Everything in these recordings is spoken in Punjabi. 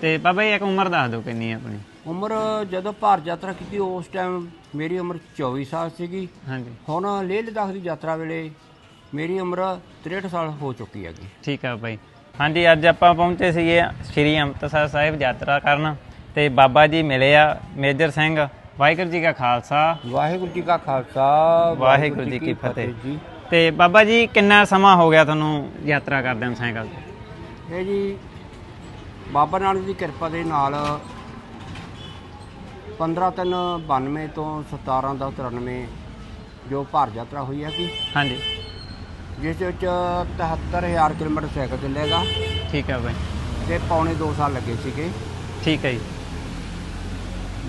ਤੇ ਬਾਬਾ ਜੀ ਇੱਕ ਉਮਰ ਦੱਸ ਦਿਓ ਕਿੰਨੀ ਹੈ ਆਪਣੀ? ਉਮਰ ਜਦੋਂ ਭਾਰਤ ਯਾਤਰਾ ਕੀਤੀ ਉਸ ਟਾਈਮ ਮੇਰੀ ਉਮਰ 24 ਸਾਲ ਸੀਗੀ। ਹਾਂਜੀ। ਹੁਣ ਲੇਹ ਲਦਾਖ ਦੀ ਯਾਤਰਾ ਵੇਲੇ ਮੇਰੀ ਉਮਰ 63 ਸਾਲ ਹੋ ਚੁੱਕੀ ਹੈਗੀ। ਠੀਕ ਆ ਬਾਈ। ਹਾਂਜੀ ਅੱਜ ਆਪਾਂ ਪਹੁੰਚੇ ਸੀਗੇ ਸ਼੍ਰੀ ਅੰਮ੍ਰਿਤਸਰ ਸਾਹਿਬ ਯਾਤਰਾ ਕਰਨ ਤੇ ਬਾਬਾ ਜੀ ਮਿਲੇ ਆ ਮੇਜਰ ਸਿੰਘ। ਵਾਹਿਗੁਰੂ ਜੀ ਕਾ ਖਾਲਸਾ। ਵਾਹਿਗੁਰੂ ਜੀ ਕਾ ਖਾਲਸਾ ਵਾਹਿਗੁਰੂ ਜੀ ਕੀ ਫਤਿਹ। ਤੇ ਬਾਬਾ ਜੀ ਕਿੰਨਾ ਸਮਾਂ ਹੋ ਗਿਆ ਤੁਹਾਨੂੰ ਯਾਤਰਾ ਕਰਦੇ ਨੂੰ ਸਾਈਕਲ ਤੇ? ਇਹ ਜੀ ਬਾਬਾ ਨਾਨਕ ਦੀ ਕਿਰਪਾ ਦੇ ਨਾਲ 15 ਤਿੰਨ 92 ਤੋਂ 17 ਦਾ 93 ਜੋ ਭਾਰਤ ਯਾਤਰਾ ਹੋਈ ਹੈ ਕਿ ਹਾਂਜੀ। ਜਿਸ ਵਿੱਚ 73000 ਕਿਲੋਮੀਟਰ ਸਾਈਕਲ ਚੱਲੇਗਾ। ਠੀਕ ਆ ਬਾਈ। ਤੇ ਪੌਣੇ 2 ਸਾਲ ਲੱਗੇ ਸੀਗੇ। ਠੀਕ ਹੈ ਜੀ।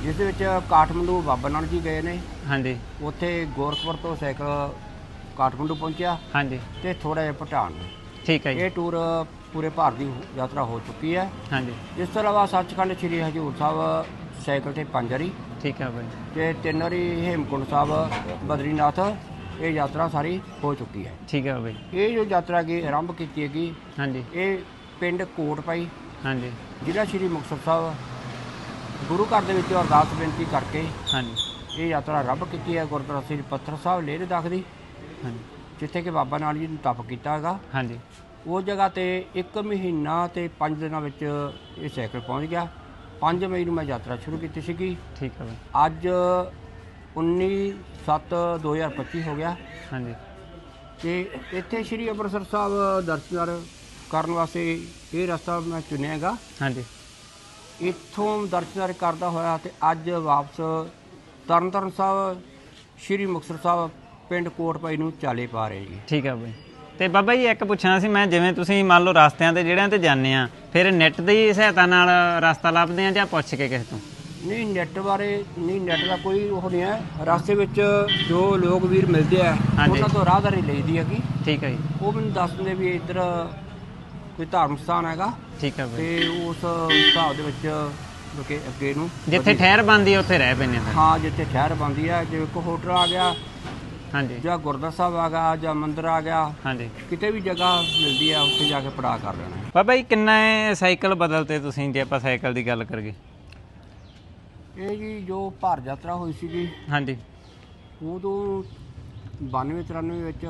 ਜਿਸ ਦੇ ਵਿੱਚ ਕਾਠਮੰਡੂ ਬਾਬਾ ਨਾਨਕ ਜੀ ਗਏ ਨੇ। ਹਾਂਜੀ। ਉੱਥੇ ਗੋਰਖਪੁਰ ਤੋਂ ਸਾਈਕਲ ਕਾਠਮੰਡੂ ਪਹੁੰਚਿਆ। ਹਾਂਜੀ। ਤੇ ਥੋੜਾ ਜਿਹਾ ਭੂਟਾਨ। ਠੀਕ ਹੈ ਜੀ। ਇਹ ਟੂਰ ਪੂਰੇ ਭਾਰਤ ਦੀ ਯਾਤਰਾ ਹੋ ਚੁੱਕੀ ਹੈ। ਹਾਂਜੀ। ਇਸ ਤੋਂ ਇਲਾਵਾ ਸੱਚਖੰਡ ਸ੍ਰੀ ਹਜੂਰ ਸਾਹਿਬ ਸਾਈਕਲ ਤੇ ਪੰਜ ਵਾਰੀ। ਠੀਕ ਆ ਬਾਈ। ਤੇ ਤਿੰਨ ਵਾਰੀ ਹੇਮਕੁੰਟ ਸਾਹਿਬ ਬਦਰੀਨਾਥ ਇਹ ਯਾਤਰਾ ਸਾਰੀ ਹੋ ਚੁੱਕੀ ਹੈ। ਠੀਕ ਆ ਬਾਈ। ਇਹ ਜੋ ਯਾਤਰਾ ਕੀ ਆਰੰਭ ਕੀਤੀ ਹੈਗੀ ਹਾਂਜੀ। ਇਹ ਪਿੰਡ ਕੋਟਪਾਈ ਹਾਂਜੀ। ਜ਼ਿਲ੍ਹਾ ਸ੍ਰੀ ਮੁਕਤਸਰ ਸਾਹਿਬ। ਗੁਰੂ ਘਰ ਦੇ ਵਿੱਚ ਅਰਦਾਸ ਬੇਨਤੀ ਕਰਕੇ ਹਾਂਜੀ। ਇਹ ਯਾਤਰਾ ਆਰੰਭ ਕੀਤੀ ਹੈ। ਗੁਰਦੁਆਰਾ ਸ੍ਰੀ ਪੱਥਰ ਸਾਹਿਬ ਲੇਹ ਲਦਾਖ ਦੀ ਹਾਂਜੀ। ਜਿੱਥੇ ਕਿ ਬਾਬਾ ਨਾਨਕ ਜੀ ਨੇ ਤਪ ਕੀਤਾ ਹੈਗਾ। ਹਾਂਜੀ। ਉਹ ਜਗ੍ਹਾ ਤੇ 1 ਮਹੀਨਾ ਤੇ 5 ਦਿਨਾਂ ਵਿੱਚ ਇਹ ਸਾਈਕਲ ਪਹੁੰਚ ਗਿਆ। 5 ਮਈ ਨੂੰ ਮੈਂ ਯਾਤਰਾ ਸ਼ੁਰੂ ਕੀਤੀ ਸੀਗੀ। ਠੀਕ ਆ ਬਾਈ। ਅੱਜ 19 7 2025 ਹੋ ਗਿਆ। ਹਾਂਜੀ। ਤੇ ਇੱਥੇ ਸ੍ਰੀ ਅੰਮ੍ਰਿਤਸਰ ਸਾਹਿਬ ਦਰਸ਼ਨ ਕਰਨ ਵਾਸਤੇ ਇਹ ਰਸਤਾ ਮੈਂ ਚੁਣਿਆ ਹੈਗਾ। ਹਾਂਜੀ। ਇੱਥੋਂ ਦਰਸ਼ਨ ਕਰਦਾ ਹੋਇਆ ਤੇ ਅੱਜ ਵਾਪਸ ਤਰਨਤਾਰਨ ਸਾਹਿਬ ਸ੍ਰੀ ਮੁਕਤਸਰ ਸਾਹਿਬ ਪਿੰਡ ਕੋਟਪਾਈ ਨੂੰ ਚਾਲੇ ਪਾ ਰਹੇ ਜੀ। ਠੀਕ ਆ ਬਾਈ। ਤੇ ਬਾਬਾ ਜੀ ਇੱਕ ਪੁੱਛਣਾ ਸੀ ਮੈਂ ਜਿਵੇਂ ਤੁਸੀਂ ਮੰਨ ਲਓ ਰਸਤਿਆਂ ਤੇ ਜਿਹੜਿਆਂ ਤੇ ਜਾਂਦੇ ਆ ਫਿਰ ਨੈਟ ਦੀ ਸਹਾਇਤਾ ਨਾਲ ਰਸਤਾ ਲੱਭਦੇ ਆ ਜਾਂ ਪੁੱਛ ਕੇ ਕਿਸੇ ਤੋਂ? ਨਹੀਂ ਨੈਟ ਬਾਰੇ ਨਹੀਂ ਨੈਟ ਦਾ ਕੋਈ ਉਹ ਨਹੀਂ ਹੈ। ਰਸਤੇ ਵਿੱਚ ਜੋ ਲੋਕ ਵੀਰ ਮਿਲਦੇ ਆ ਹਾਂਜੀ। ਉਹਨਾਂ ਤੋਂ ਰਾਹਦਾਰੀ ਲਈਦੀ ਹੈਗੀ। ਠੀਕ ਹੈ ਜੀ। ਉਹ ਮੈਨੂੰ ਦੱਸ ਦਿੰਦੇ ਵੀ ਇੱਧਰ ਕੋਈ ਧਾਰਮਿਕ ਸਥਾਨ ਹੈਗਾ ਠੀਕ ਆ ਬਾਈ। ਤੇ ਉਸ ਹਿਸਾਬ ਦੇ ਵਿੱਚ ਅੱਗੇ ਅੱਗੇ ਨੂੰ ਜਿੱਥੇ ਠਹਿਰ ਬੰਦੀ ਉੱਥੇ ਰਹਿ ਪੈਂਦੇ ਆ ਫਿਰ। ਹਾਂ ਜਿੱਥੇ ਠਹਿਰ ਬੰਦੀ ਹੈ ਜਿਵੇਂ ਕੋ ਹੋਟਲ ਆ ਗਿਆ ਹਾਂਜੀ। ਜਾਂ ਗੁਰਦੁਆਰਾ ਸਾਹਿਬ ਆ ਗਿਆ ਜਾਂ ਮੰਦਿਰ ਆ ਗਿਆ ਹਾਂਜੀ। ਕਿਤੇ ਵੀ ਜਗ੍ਹਾ ਮਿਲਦੀ ਆ ਉੱਥੇ ਜਾ ਕੇ ਪੜਾ ਕਰ ਲੈਣਾ। ਬਾਬਾ ਜੀ ਕਿੰਨਾ ਸਾਈਕਲ ਬਦਲਤੇ ਤੁਸੀਂ ਜੇ ਆਪਾਂ ਸਾਈਕਲ ਦੀ ਗੱਲ ਕਰੀਏ? ਇਹ ਜੀ ਜੋ ਭਾਰ ਯਾਤਰਾ ਹੋਈ ਸੀਗੀ ਹਾਂਜੀ। ਉਦੋਂ 92 93 ਵਿੱਚ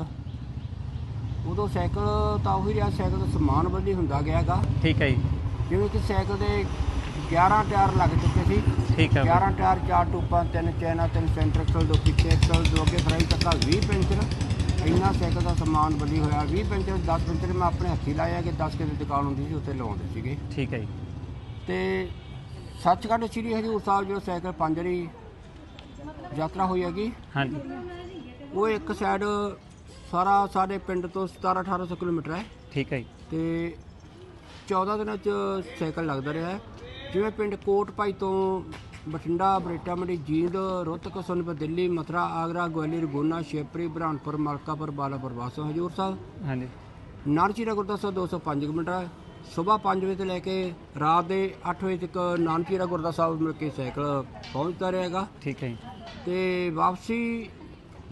ਉਦੋਂ ਸਾਈਕਲ ਤਾਂ ਉਹੀ ਰਿਹਾ ਸਾਈਕਲ ਦਾ ਸਮਾਨ ਬਦਲੀ ਹੁੰਦਾ ਗਿਆ ਹੈਗਾ। ਠੀਕ ਹੈ ਜੀ। ਜਿਵੇਂ ਕਿ ਸਾਈਕਲ ਦੇ 11 ਟਾਇਰ ਲੱਗ ਚੁੱਕੇ ਸੀ ਠੀਕ ਬਾਈ। 11 ਟਾਇਰ ਚਾਰ ਟੂਪਾਂ ਤਿੰਨ ਚੈਨਾ ਤਿੰਨ ਸੈਂਟਰ ਐਕਸਲ ਦੋ ਪਿੱਛੇ ਐਕਸਲ ਦੋ ਅੱਗੇ ਫਰਾਈ ਤੱਕਾ 20 ਪੈਂਚਰ। ਇੰਨਾ ਸਾਈਕਲ ਦਾ ਸਮਾਨ ਬਦਲੀ ਹੋਇਆ। 20 ਪੈਂਚਰ 10 ਪੈਂਚਰ ਮੈਂ ਆਪਣੇ ਹੱਥੀ ਲਾਇਆ ਕਿ 10 ਕਿਤੇ ਦੁਕਾਨ ਹੁੰਦੀ ਸੀ ਉੱਥੇ ਲਾਉਂਦੇ ਸੀਗੇ। ਠੀਕ ਹੈ ਜੀ। ਤੇ ਸੱਚਖੰਡ ਸ੍ਰੀ ਹਜੂਰ ਸਾਹਿਬ ਜੋ ਸਾਈਕਲ ਪੰਜ ਵਾਰੀ ਯਾਤਰਾ ਹੋਈ ਹੈਗੀ। ਹਾਂਜੀ। ਉਹ ਇੱਕ ਸਾਈਡ ਸਾਰਾ ਸਾਡੇ ਪਿੰਡ ਤੋਂ 17 1800 ਕਿਲੋਮੀਟਰ ਹੈ। ਠੀਕ ਹੈ ਜੀ। ਤੇ 14 ਦਿਨਾਂ ਚ ਸਾਈਕਲ ਲੱਗਦਾ ਰਿਹਾ ਹੈ। ਜਿਵੇਂ ਪਿੰਡ ਕੋਟਪਾਈ ਤੋਂ ਬਠਿੰਡਾ ਬਰੇਟਾ ਮੰਡੀ ਜੀਂਦ ਰੋਹਤਕ ਸੋਨਪੁਰ ਦਿੱਲੀ ਮਥੁਰਾ ਆਗਰਾ ਗਵਾਲੀਅਰ ਗੋਨਾ ਸ਼ੇਪਰੀ ਬ੍ਰਹਾਨਪੁਰ ਮਲਕਾਪੁਰ ਬਾਲਾਪੁਰ ਵਾਸੋ ਹਜੂਰ ਸਾਹਿਬ। ਹਾਂਜੀ। ਨਾਨਚੀਰਾ ਗੁਰਦੁਆਰਾ ਸਾਹਿਬ 205 ਕਿਲੋਮੀਟਰ ਹੈ। ਸਵੇਰ 5 ਵਜੇ ਤੋਂ ਲੈ ਕੇ ਰਾਤ ਦੇ 8 ਵਜੇ ਤੱਕ ਨਾਨਚੀਰਾ ਗੁਰਦੁਆਰਾ ਸਾਹਿਬ ਮਿਲ ਕੇ ਸਾਈਕਲ ਪਹੁੰਚਦਾ ਰਹੇਗਾ। ਠੀਕ ਹੈ ਤੇ ਵਾਪਸੀ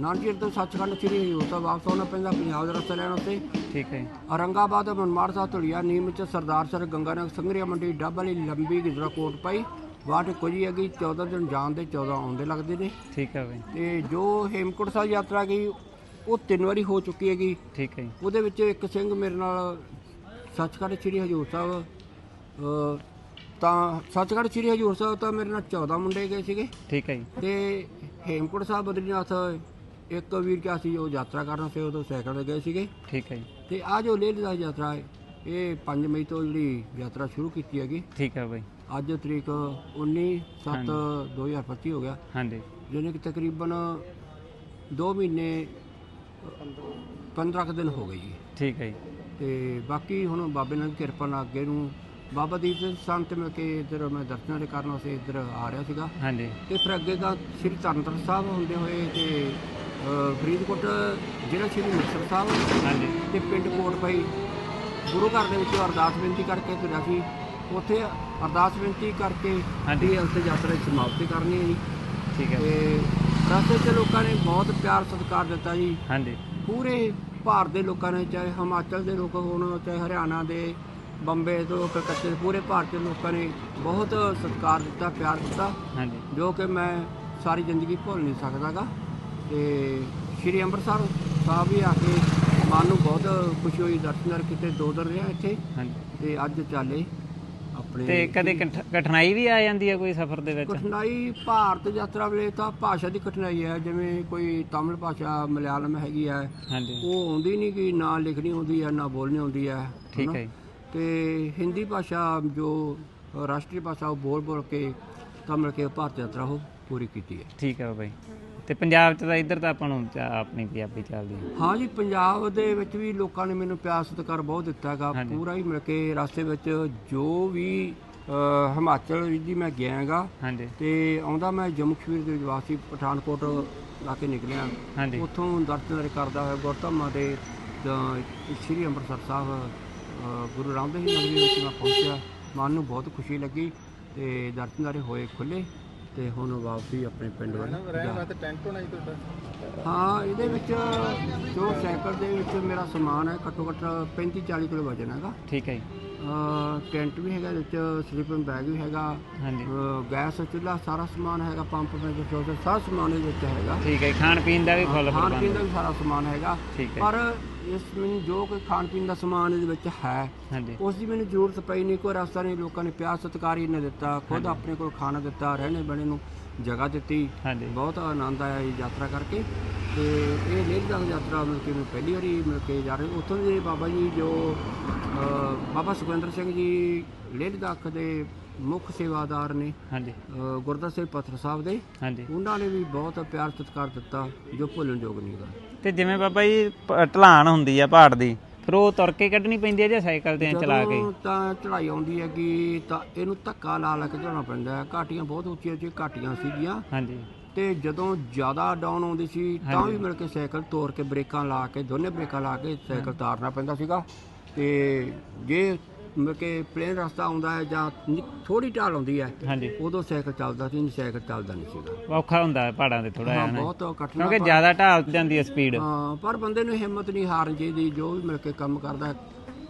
ਨਾਨਚੀਰ ਤੋਂ ਸੱਚਖੰਡ ਸ੍ਰੀ ਹਜੂਰ ਸਾਹਿਬ ਵਾਪਸ ਆਉਣਾ ਪੈਂਦਾ ਪੰਜਾਬ ਦਾ ਰਸਤਾ ਲੈਣ ਉੱਤੇ। ਠੀਕ ਹੈ ਔਰੰਗਾਬਾਦ ਮਨਮਾੜ ਸਾਹਿਬ ਧੁਲੀਆ ਨੀਮ ਚ ਸਰਦਾਰ ਸਰ ਗੰਗਾਨਗਰ ਸੰਗਰੀਆ ਮੰਡੀ ਡੱਬ ਵਾਲੀ ਲੰਬੀ ਗਿਜਰਾ ਕੋਟ ਪਾਈ। ਵਾਟ ਕੋਈ ਹੈਗੀ 14 ਦਿਨ ਜਾਣ ਦੇ 14 ਆਉਂਦੇ ਲੱਗਦੇ ਨੇ। ਠੀਕ ਹੈ ਬਾਈ। ਤੇ ਜੋ ਹੇਮਕੁੰਟ ਸਾਹਿਬ ਯਾਤਰਾ ਗਈ ਉਹ ਤਿੰਨ ਵਾਰੀ ਹੋ ਚੁੱਕੀ ਹੈਗੀ। ਠੀਕ ਹੈ ਉਹਦੇ ਵਿੱਚ ਇੱਕ ਸਿੰਘ ਮੇਰੇ ਨਾਲ ਸੱਚਖੰਡ ਸ੍ਰੀ ਹਜੂਰ ਸਾਹਿਬ ਤਾਂ ਸੱਚਖੰਡ ਸ੍ਰੀ ਹਜੂਰ ਸਾਹਿਬ ਤਾਂ ਮੇਰੇ ਨਾਲ 14 ਮੁੰਡੇ ਗਏ ਸੀਗੇ। ਠੀਕ ਹੈ ਜੀ। ਤੇ ਹੇਮਕੁੰਟ ਸਾਹਿਬ ਬਦਰੀਨਾਥ ਇੱਕ ਵੀਰ ਕਿਆ ਸੀ ਉਹ ਯਾਤਰਾ ਕਰਨ ਸੀ ਉਦੋਂ ਸਾਈਕਲ ਤੇ ਗਏ ਸੀਗੇ। ਠੀਕ ਹੈ ਜੀ। ਤੇ ਆ ਜੋ ਲੇਹ ਲਦਾਖ ਯਾਤਰਾ ਹੈ ਇਹ 5 ਮਈ ਤੋਂ ਜਿਹੜੀ ਯਾਤਰਾ ਸ਼ੁਰੂ ਕੀਤੀ ਹੈਗੀ। ਠੀਕ ਹੈ ਬਾਈ। ਅੱਜ ਤਰੀਕ 19 7 2025 ਹੋ ਗਿਆ। ਹਾਂਜੀ। ਜਿਹਨੇ ਕਿ ਤਕਰੀਬਨ 2 ਮਹੀਨੇ 15 ਕੁ ਦਿਨ ਹੋ ਗਏ ਜੀ। ਠੀਕ ਹੈ ਜੀ। ਤੇ ਬਾਕੀ ਹੁਣ ਬਾਬੇ ਨਾਲ ਕਿਰਪਾ ਨਾਲ ਅੱਗੇ ਨੂੰ ਬਾਬਾ ਦੀਪ ਸਿੰਘ ਸੰਤ ਮਿਲ ਕੇ ਇੱਧਰ ਮੈਂ ਦਰਸ਼ਨਾਂ ਦੇ ਕਰਨ ਵਾਸਤੇ ਇੱਧਰ ਆ ਰਿਹਾ ਸੀਗਾ। ਹਾਂਜੀ। ਤੇ ਫਿਰ ਅੱਗੇ ਦਾ ਸ੍ਰੀ ਤਰਨਤਾਰਨ ਸਾਹਿਬ ਹੁੰਦੇ ਹੋਏ ਤੇ ਫਰੀਦਕੋਟ ਜ਼ਿਲ੍ਹਾ ਸ੍ਰੀ ਮੁਕਤਸਰ ਸਾਹਿਬ ਹਾਂਜੀ। ਤੇ ਪਿੰਡ ਕੋਟਪਈ ਗੁਰੂ ਘਰ ਦੇ ਵਿੱਚ ਅਰਦਾਸ ਬੇਨਤੀ ਕਰਕੇ ਤੁਰਿਆ ਸੀ। ਉੱਥੇ ਅਰਦਾਸ ਬੇਨਤੀ ਕਰਕੇ ਹਾਂਜੀ। ਦੀ ਅੰਤ ਯਾਤਰਾ ਦੀ ਸਮਾਪਤੀ ਕਰਨੀ ਹੈ ਜੀ। ਠੀਕ ਹੈ। ਤੇ ਰਸਤੇ 'ਚ ਲੋਕਾਂ ਨੇ ਬਹੁਤ ਪਿਆਰ ਸਤਿਕਾਰ ਦਿੱਤਾ ਜੀ। ਹਾਂਜੀ। ਪੂਰੇ ਭਾਰਤ ਦੇ ਲੋਕਾਂ ਨੇ ਚਾਹੇ ਹਿਮਾਚਲ ਦੇ ਲੋਕ ਹੋਣ ਚਾਹੇ ਹਰਿਆਣਾ ਦੇ ਬੰਬੇ ਤੋਂ ਕਲਕੱਤੇ ਤੋਂ ਪੂਰੇ ਭਾਰਤ ਦੇ ਲੋਕਾਂ ਨੇ ਬਹੁਤ ਸਤਿਕਾਰ ਦਿੱਤਾ ਪਿਆਰ ਦਿੱਤਾ ਹਾਂਜੀ। ਜੋ ਕਿ ਮੈਂ ਸਾਰੀ ਜ਼ਿੰਦਗੀ ਭੁੱਲ ਨਹੀਂ ਸਕਦਾਗਾ। ਤੇ ਸ਼੍ਰੀ ਅੰਮ੍ਰਿਤਸਰ ਸਾਹਿਬ ਵੀ ਆ ਕੇ ਮਨ ਨੂੰ ਬਹੁਤ ਖੁਸ਼ੀ ਹੋਈ ਦਰਸ਼ਨਰ ਕਿਤੇ ਦੋ ਦਿਨ ਰਿਹਾ ਇੱਥੇ। ਹਾਂਜੀ। ਤੇ ਅੱਜ ਚਾਲੇ ਆਪਣੇ ਤੇ ਕਦੇ ਕਠ- ਕਠਿਨਾਈ ਵੀ ਆ ਜਾਂਦੀ ਹੈ ਕੋਈ ਸਫ਼ਰ ਦੇ ਵਿੱਚ? ਕਠਿਨਾਈ ਭਾਰਤ ਯਾਤਰਾ ਵੇਲੇ ਤਾਂ ਭਾਸ਼ਾ ਦੀ ਕਠਿਨਾਈ ਹੈ ਜਿਵੇਂ ਕੋਈ ਤਮਿਲ ਭਾਸ਼ਾ ਮਲਿਆਲਮ ਹੈਗੀ ਹੈ ਹਾਂਜੀ। ਉਹ ਆਉਂਦੀ ਨਹੀਂ ਕਿ ਨਾ ਲਿਖਣੀ ਆਉਂਦੀ ਹੈ ਨਾ ਬੋਲਣੀ ਆਉਂਦੀ ਹੈ ਠੀਕ ਹਨਾ? ਹੈ ਜੀ। ਤੇ ਹਿੰਦੀ ਭਾਸ਼ਾ ਜੋ ਰਾਸ਼ਟਰੀ ਭਾਸ਼ਾ ਉਹ ਬੋਲ ਬੋਲ ਕੇ ਤਾਂ ਮਿਲ ਕੇ ਭਾਰਤ ਯਾਤਰਾ ਉਹ ਪੂਰੀ ਕੀਤੀ ਹੈ। ਠੀਕ ਹੈ ਬਾਈ ਤੇ ਪੰਜਾਬ ਚ ਤਾਂ ਇੱਧਰ ਤਾਂ ਆਪਾਂ ਨੂੰ ਚਾ- ਆਪਣੀ ਪੰਜਾਬੀ ਚੱਲਦੀ ਹੈ। ਹਾਂ ਜੀ ਪੰਜਾਬ ਦੇ ਵਿੱਚ ਵੀ ਲੋਕਾਂ ਨੇ ਮੈਨੂੰ ਪਿਆਰ ਸਤਿਕਾਰ ਬਹੁਤ ਦਿੱਤਾ ਹਾਂਜੀ। ਪੂਰਾ ਹੀ ਮਿਲ ਕੇ ਰਸਤੇ ਵਿੱਚ ਜੋ ਵੀ ਹਿਮਾਚਲ ਦੀ ਮੈਂ ਗਿਆ ਹੈਗਾ। ਹਾਂਜੀ। ਤੇ ਆਉਂਦਾ ਮੈਂ ਜੰਮੂ ਕਸ਼ਮੀਰ ਦੇ ਵਾਸੀ ਪਠਾਨਕੋਟ ਲਾ ਕੇ ਨਿਕਲਿਆ। ਹਾਂਜੀ। ਉੱਥੋਂ ਦਰਸ਼ਨ ਕਰਦਾ ਹੋਇਆ ਗੁਰਧਾਮਾਂ ਦੇ ਸ੍ਰੀ ਅੰਮ੍ਰਿਤਸਰ ਸਾਹਿਬ ਗੁਰੂ ਰਾਮਦਾਸ ਜੀ ਨਗਰੀ ਵਿੱਚ ਮੈਂ ਪਹੁੰਚਿਆ। ਮਨ ਨੂੰ ਬਹੁਤ ਖੁਸ਼ੀ ਲੱਗੀ ਤੇ ਦਰਸ਼ਨਾਰੇ ਹੋਏ ਖੁੱਲੇ ਤੇ ਹੁਣ ਵਾਪਸੀ ਆਪਣੇ ਪਿੰਡ ਵੱਲ ਜਾ। ਤੇ ਟੈਂਟ ਹੋਣਾ ਜੀ ਤੁਹਾਡਾ? ਹਾਂ ਇਹਦੇ ਵਿੱਚ ਜੋ ਸਾਈਕਲ ਦੇ ਵਿੱਚ ਮੇਰਾ ਸਮਾਨ ਹੈ ਘੱਟੋ ਘੱਟ 35 40 ਕਿਲੋ ਵਜਨ ਹੈਗਾ। ਠੀਕ ਹੈ ਜੀ। ਅ, ਟੈਂਟ ਵੀ ਹੈਗਾ ਵਿੱਚ ਸਲੀਪਿੰਗ ਬੈਗ ਵੀ ਹੈਗਾ ਹਾਂਜੀ। ਅ, ਗੈਸ ਚੁੱਲ੍ਹਾ ਸਾਰਾ ਸਮਾਨ ਹੈਗਾ ਪੰਪ ਵਿੱਚ ਚੋਸਰ ਸਾਰਾ ਸਮਾਨ ਇਹਦੇ ਵਿੱਚ ਹੈਗਾ। ਠੀਕ ਹੈ ਜੀ, ਖਾਣ ਪੀਣ ਦਾ ਵੀ ਫੁੱਲ ਖਾਣ ਪੀਣ ਪ੍ਰਬੰਧ ਦਾ ਵੀ ਸਾਰਾ ਸਮਾਨ ਹੈਗਾ। ਠੀਕ ਹੈ। ਪਰ ਇਸ ਮੈਨੂੰ ਜੋ ਕੋਈ ਖਾਣ ਪੀਣ ਦਾ ਸਮਾਨ ਇਹਦੇ ਵਿੱਚ ਹੈ ਹਾਂਜੀ। ਉਸ ਦੀ ਮੈਨੂੰ ਜ਼ਰੂਰਤ ਪਈ ਨਹੀਂ ਕੋਈ ਰਸਤਾ ਨਹੀਂ ਲੋਕਾਂ ਨੇ ਪਿਆਰ ਸਤਿਕਾਰ ਹੀ ਨੇ ਦਿੱਤਾ ਖੁਦ ਆਪਣੇ ਕੋਲ ਖਾਣਾ ਦਿੱਤਾ ਰਹਿਣੇ ਬਣੇ ਨੂੰ। ਜਗ੍ਹਾ ਦਿੱਤੀ। ਹਾਂਜੀ। ਬਹੁਤ ਆਨੰਦ ਆਇਆ ਇਹ ਯਾਤਰਾ ਕਰਕੇ। ਤੇ ਇਹ ਲੇਹ ਲਦਾਖ ਯਾਤਰਾ ਮਿਲ ਕੇ ਮੈਂ ਪਹਿਲੀ ਵਾਰੀ ਮਿਲ ਕੇ ਜਾ ਰਹੀ। ਉੱਥੋਂ ਦੇ ਬਾਬਾ ਜੀ ਜੋ ਬਾਬਾ ਸੁਖਵਿੰਦਰ ਸਿੰਘ ਜੀ ਲੇਹ ਲਦਾਖ ਦੇ ਮੁੱਖ ਸੇਵਾਦਾਰ ਨੇ ਹਾਂਜੀ। ਗੁਰਦੁਆਰਾ ਸਾਹਿਬ ਪੱਥਰ ਸਾਹਿਬ ਦੇ। ਹਾਂਜੀ। ਉਹਨਾਂ ਨੇ ਵੀ ਬਹੁਤ ਪਿਆਰ ਸਤਿਕਾਰ ਦਿੱਤਾ ਜੋ ਭੁੱਲਣ ਯੋਗ ਨਹੀਂ ਗਾ। ਤੇ ਜਿਵੇਂ ਬਾਬਾ ਜੀ ਢਲਾਣ ਹੁੰਦੀ ਆ ਪਹਾੜ ਦੀ ਫਿਰ ਉਹ ਤੁਰ ਕੇ ਕੱਢਣੀ ਪੈਂਦੀ ਹੈ ਜਾਂ ਸਾਈਕਲ ਤੇ ਚਲਾ ਕੇ? ਜਦੋਂ ਤਾਂ ਚੜਾਈ ਆਉਂਦੀ ਹੈਗੀ ਤਾਂ ਇਹਨੂੰ ਧੱਕਾ ਲਾ ਲਾ ਕੇ ਚੜਾਉਣਾ ਪੈਂਦਾ ਹੈ। ਘਾਟੀਆਂ ਬਹੁਤ ਉੱਚੀਆਂ ਉੱਚੀਆਂ ਘਾਟੀਆਂ ਸੀਗੀਆਂ। ਹਾਂਜੀ। ਤੇ ਜਦੋਂ ਜ਼ਿਆਦਾ ਡਾਊਨ ਆਉਂਦੀ ਸੀ ਤਾਂ ਵੀ ਮਿਲ ਕੇ ਸਾਈਕਲ ਤੋੜ ਕੇ ਬ੍ਰੇਕਾਂ ਲਾ ਕੇ ਦੋਨੇ ਬ੍ਰੇਕਾਂ ਲਾ ਕੇ ਸਾਈਕਲ ਤਾਰਨਾ ਪੈਂਦਾ ਸੀਗਾ। ਤੇ ਜੇ ਮਿਲ ਕੇ ਪਲੇਨ ਰਸਤਾ ਆਉਂਦਾ ਹੈ ਜਾਂ ਥੋੜੀ ਢਾਲ ਆਉਂਦੀ ਹੈ ਹਾਂਜੀ। ਉਦੋਂ ਸਾਈਕਲ ਚੱਲਦਾ ਸੀ ਨਹੀਂ ਸਾਈਕਲ ਚੱਲਦਾ ਨਹੀਂ ਸੀਗਾ। ਔਖਾ ਹੁੰਦਾ ਹੈ ਪਹਾੜਾਂ ਤੇ ਥੋੜਾ ਹਾਂ ਬਹੁਤ ਕਠਿਨ ਕਿਉਂਕਿ ਜ਼ਿਆਦਾ ਢਾਲ ਜਾਂਦੀ ਹੈ ਸਪੀਡ ਹਾਂ ਪਰ ਬੰਦੇ ਨੂੰ ਹਿੰਮਤ ਨਹੀਂ ਹਾਰਨ ਚਾਹੀਦੀ ਜੋ ਵੀ ਮਿਲ ਕੇ ਕੰਮ ਕਰਦਾ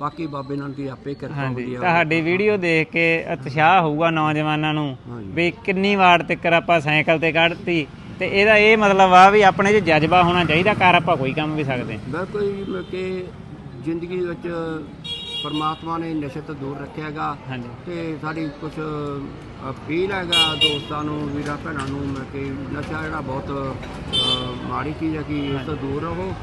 ਬਾਕੀ ਬਾਬੇ ਨਾਨਕ ਦੀ ਆਪੇ ਕਿਰਪਾ ਹੁੰਦੀ ਹੈ। ਤੁਹਾਡੀ ਵੀਡੀਓ ਦੇਖ ਕੇ ਉਤਸ਼ਾਹ ਹੋਊਗਾ ਨੌਜਵਾਨਾਂ ਨੂੰ। ਵੀ ਕਿੰਨੀ ਵਾਰ ਤੱਕ ਆਪਾਂ ਸਾਈਕਲ ਤੇ ਕੱਢਤੀ। ਤੇ ਇਹਦਾ ਇਹ ਮਤਲਬ ਆ ਵੀ ਆਪਣੇ 'ਚ ਜਜ਼ਬਾ ਹੋਣਾ ਚਾਹੀਦਾ ਕਰ ਆਪਾਂ ਕੋਈ ਕੰਮ ਵੀ ਸਕਦੇ ਬਿਲਕੁਲ ਕੇ ਜ਼ਿੰਦਗੀ ਵਿੱਚ ਪਰਮਾਤਮਾ ਨੇ ਨਸ਼ੇ ਤੋਂ ਦੂਰ ਰੱਖਿਆਗਾ ਹਾਂਜੀ। ਤੇ ਸਾਡੀ ਕੁਝ ਅਪੀਲ ਹੈਗਾ ਦੋਸਤਾਂ ਨੂੰ ਵੀਰਾਂ ਭੈਣਾਂ ਨੂੰ ਮਿਲ ਕੇ ਨਸ਼ਾ ਜਿਹੜਾ ਬਹੁਤ ਅ, ਮਾੜੀ ਚੀਜ਼ ਹੈ ਕਿ ਇਸ ਤੋਂ ਦੂਰ ਰਹੋ।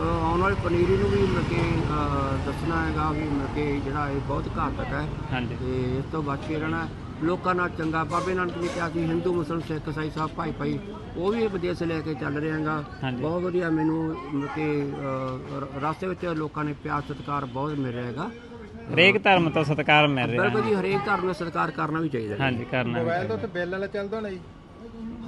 ਆਉਣ ਵਾਲੀ ਪਨੀਰੀ ਨੂੰ ਵੀ ਮਿਲ ਕੇ ਅ, ਦੱਸਣਾ ਹੈਗਾ ਵੀ ਮਿਲ ਕੇ ਜਿਹੜਾ ਇਹ ਬਹੁਤ ਘਾਤਕ ਹੈ। ਹਾਂਜੀ। ਤੇ ਇਸ ਤੋਂ ਬਚ ਕੇ ਰਹਿਣਾ ਲੋਕਾਂ ਨਾਲ ਚੰਗਾ ਬਾਬੇ ਨਾਨਕ ਨੇ ਕਿਹਾ ਸੀ ਹਿੰਦੂ ਮੁਸਲਮਾਨ ਸਿੱਖ ਇਸਾਈ ਸਭ ਭਾਈ ਭਾਈ ਉਹ ਵੀ ਵਿਦੇਸ਼ ਲੈ ਕੇ ਚੱਲ ਰਹੇ ਹੈਗਾ। ਹਾਂਜੀ। ਬਹੁਤ ਵਧੀਆ ਮੈਨੂੰ ਕਿ ਰਸਤੇ ਵਿੱਚ ਲੋਕਾਂ ਨੇ ਪਿਆਰ ਸਤਿਕਾਰ ਬਹੁਤ ਮਿਲ ਰਿਹਾ ਹੈਗਾ। ਹਰੇਕ ਧਰਮ ਤੋਂ ਸਤਿਕਾਰ ਮਿਲ ਰਿਹਾ ਬਿਲਕੁਲ ਜੀ ਹਰੇਕ ਧਰਮ ਨੂੰ ਸਤਿਕਾਰ ਕਰਨਾ ਵੀ ਚਾਹੀਦਾ ਹੈ। ਹਾਂਜੀ ਕਰਨਾ ਮੋਬਾਈਲ ਤਾਂ ਬਿੱਲ ਵਾਲਾ ਚੱਲਦਾ ਜੀ।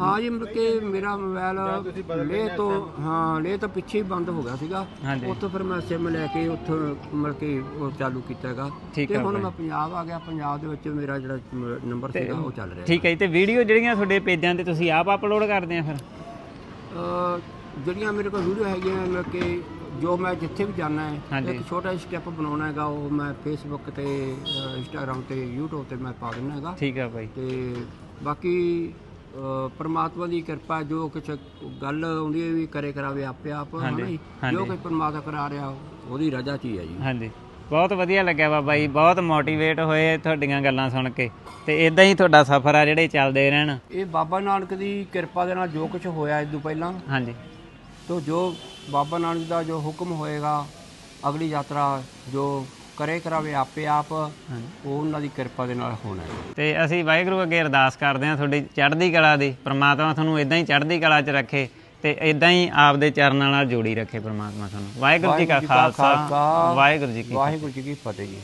ਹਾਂ ਜੀ ਮਤਲਬ ਕਿ ਮੇਰਾ ਮੋਬਾਈਲ ਲੇ ਤੋਂ ਹਾਂ ਲੇ ਤੋਂ ਪਿੱਛੇ ਹੀ ਬੰਦ ਹੋ ਗਿਆ ਸੀਗਾ। ਹਾਂਜੀ। ਉੱਥੋਂ ਫਿਰ ਮੈਂ ਸਿਮ ਲੈ ਕੇ ਉੱਥੋਂ ਮਤਲਬ ਕਿ ਉਹ ਚਾਲੂ ਕੀਤਾ ਹੈਗਾ। ਠੀਕ ਤੇ ਹੁਣ। ਮੈਂ ਪੰਜਾਬ ਆ ਗਿਆ ਪੰਜਾਬ ਦੇ ਵਿੱਚ ਮੇਰਾ ਜਿਹੜਾ ਨੰਬਰ ਸੀਗਾ ਉਹ ਚੱਲ ਰਿਹਾ ਠੀਕ ਹੈ ਜੀ ਤੇ ਵੀਡੀਓ ਜਿਹੜੀਆਂ ਤੁਹਾਡੇ ਪੇਜਾਂ ਤੇ ਤੁਸੀਂ ਆਪ ਅਪਲੋਡ ਕਰਦੇ ਆ ਫਿਰ? ਅ, ਜਿਹੜੀਆਂ ਮੇਰੇ ਕੋਲ ਵੀਡੀਓ ਹੈਗੀਆਂ ਮਤਲਬ ਕਿ ਜੋ ਮੈਂ ਜਿੱਥੇ ਵੀ ਜਾਣਾ ਹੈ ਹਾਂਜੀ। ਇੱਕ ਛੋਟਾ ਸਟੈਪ ਬਣਾਉਣਾ ਹੈਗਾ ਉਹ ਮੈਂ ਫੇਸਬੁੱਕ ਤੇ ਇੰਸਟਾਗ੍ਰam ਤੇ YouTube ਤੇ ਮੈਂ ਪਾ ਦਿੰਦਾ ਹੈਗਾ। ਠੀਕ ਹੈ ਬਾਈ। ਤੇ ਬਾਕੀ ਅ, ਪ੍ਰਮਾਤਮਾ ਦੀ ਕਿਰਪਾ ਜੋ ਕੁਛ ਗੱਲ ਆਉਂਦੀ ਹੈ ਵੀ ਕਰੇ ਕਰਾਵੇ ਆਪੇ ਆਪ ਹਨਾ ਹਾਂਜੀ, ਜੀ। ਹਾਂਜੀ। ਕੋਈ ਪ੍ਰਮਾਤਮਾ ਕਰਾ ਰਿਹਾ ਉਹਦੀ ਰਜ਼ਾ ਚ ਹੀ ਹੈ ਜੀ? ਹਾਂਜੀ। ਬਹੁਤ ਵਧੀਆ ਲੱਗਿਆ ਬਾਬਾ ਜੀ ਬਹੁਤ ਮੋਟੀਵੇਟ ਹੋਏ ਤੁਹਾਡੀਆਂ ਗੱਲਾਂ ਸੁਣ ਕੇ। ਤੇ ਇਦਾਂ ਹੀ ਤੁਹਾਡਾ ਸਫ਼ਰ ਆ ਜਿਹੜੇ ਚੱਲਦੇ ਰਹਿਣ। ਇਹ ਬਾਬਾ ਨਾਨਕ ਦੀ ਕਿਰਪਾ ਦੇ ਨਾਲ ਜੋ ਕੁਝ ਹੋਇਆ ਇਸ ਤੋਂ ਪਹਿਲਾਂ ਹਾਂਜੀ। ਤੋ ਜੋ ਬਾਬਾ ਨਾਨਕ ਦਾ ਜੋ ਹੁਕਮ ਹੋਏਗਾ ਅਗਲੀ ਯਾਤਰਾ ਜੋ ਕਰੇ ਕਰਾਵੇ ਆਪੇ ਆਪ ਉਹ ਉਹਨਾਂ ਦੀ ਕਿਰਪਾ ਦੇ ਨਾਲ ਹੋਣਾ ਤੇ ਅਸੀਂ ਵਾਹਿਗੁਰੂ ਅੱਗੇ ਅਰਦਾਸ ਕਰਦੇ ਹਾਂ ਤੁਹਾਡੀ ਚੜ੍ਹਦੀ ਕਲਾ ਦੀ ਪ੍ਰਮਾਤਮਾ ਤੁਹਾਨੂੰ ਇਦਾਂ ਹੀ ਚੜ੍ਹਦੀ ਕਲਾ 'ਚ ਰੱਖੇ ਤੇ ਇਦਾਂ ਹੀ ਆਪਦੇ ਚਰਨਾਂ ਨਾਲ ਜੋੜੀ ਰੱਖੇ ਪ੍ਰਮਾਤਮਾ ਤੁਹਾਨੂੰ। ਵਾਹਿਗੁਰੂ ਜੀ ਕਾ ਖਾਲਸਾ ਵਾਹਿਗੁਰੂ ਜੀ ਕੀ ਵਾਹਿਗੁਰੂ ਜੀ ਕੀ ਫਤਿਹ ਜੀ।